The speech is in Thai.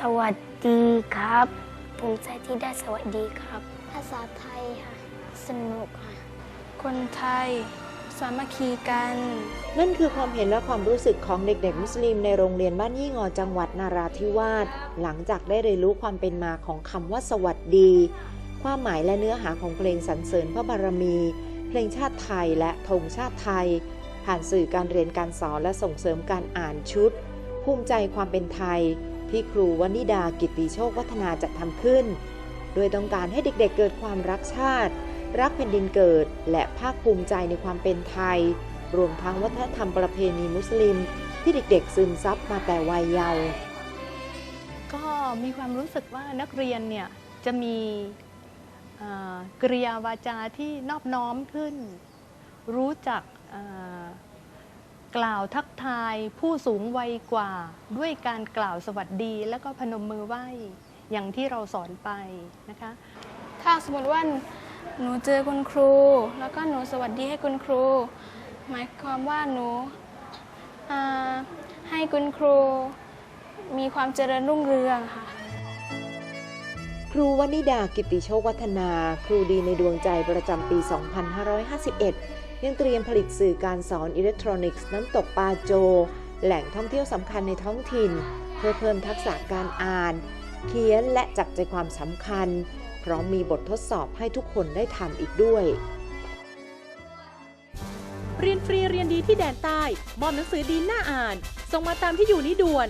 สวัสดีครับ ภูมิใจที่ได้สวัสดีครับ ภาษาไทยค่ะ สนุกค่ะ คนไทย สามัคคีกัน นั่นคือความเห็นและความรู้สึกของเด็กๆ มุสลิมในโรงเรียนบ้านยี่งอจังหวัดนาราธิวาส หลังจากได้เรียนรู้ความเป็นมาของคำว่าสวัสดี ความหมายและเนื้อหาของเพลงสรรเสริญพระบารมี เพลงชาติไทยและธงชาติไทย ผ่านสื่อการเรียนการสอนและส่งเสริมการอ่านชุด ภูมิใจความเป็นไทย ที่ครูวนิดากิตติโชควัฒนาจัดทำขึ้น โดยต้องการให้เด็กๆเกิดความรักชาติ รักแผ่นดินเกิดและภาคภูมิใจในความเป็นไทย รวมทั้งวัฒนธรรมประเพณีมุสลิม ที่เด็กๆซึมซับมาแต่วัยเยาว์ก็มีความรู้สึกว่านักเรียนเนี่ยจะมีกริยาวาจาที่นอบน้อมขึ้น รู้จัก กล่าวทักทายผู้สูงวัยกว่า ด้วยการกล่าวสวัสดี แล้วก็พนมมือไหว้อย่างที่เราสอนไปนะคะ ถ้าสมมติว่าหนูเจอคุณครู แล้วก็หนูสวัสดีให้คุณครู หมายความว่าหนูให้คุณครู มีความเจริญรุ่งเรืองค่ะ ครูวนิดากิติโชควัฒนา ครูดีในดวงใจประจำปี 2551 ยังเตรียมผลิตสื่อการสอนอิเล็กทรอนิกส์น้ำตกปาโจ แหล่งท่องเที่ยวสำคัญในท้องถิ่น เพื่อเพิ่มทักษะการอ่าน เขียนและจับใจความสำคัญ พร้อมมีบททดสอบให้ทุกคนได้ทำอีกด้วย เรียนฟรีเรียนดีที่แดนใต้ มอบหนังสือดีน่าอ่าน ส่งมาตามที่อยู่นี้ด่วน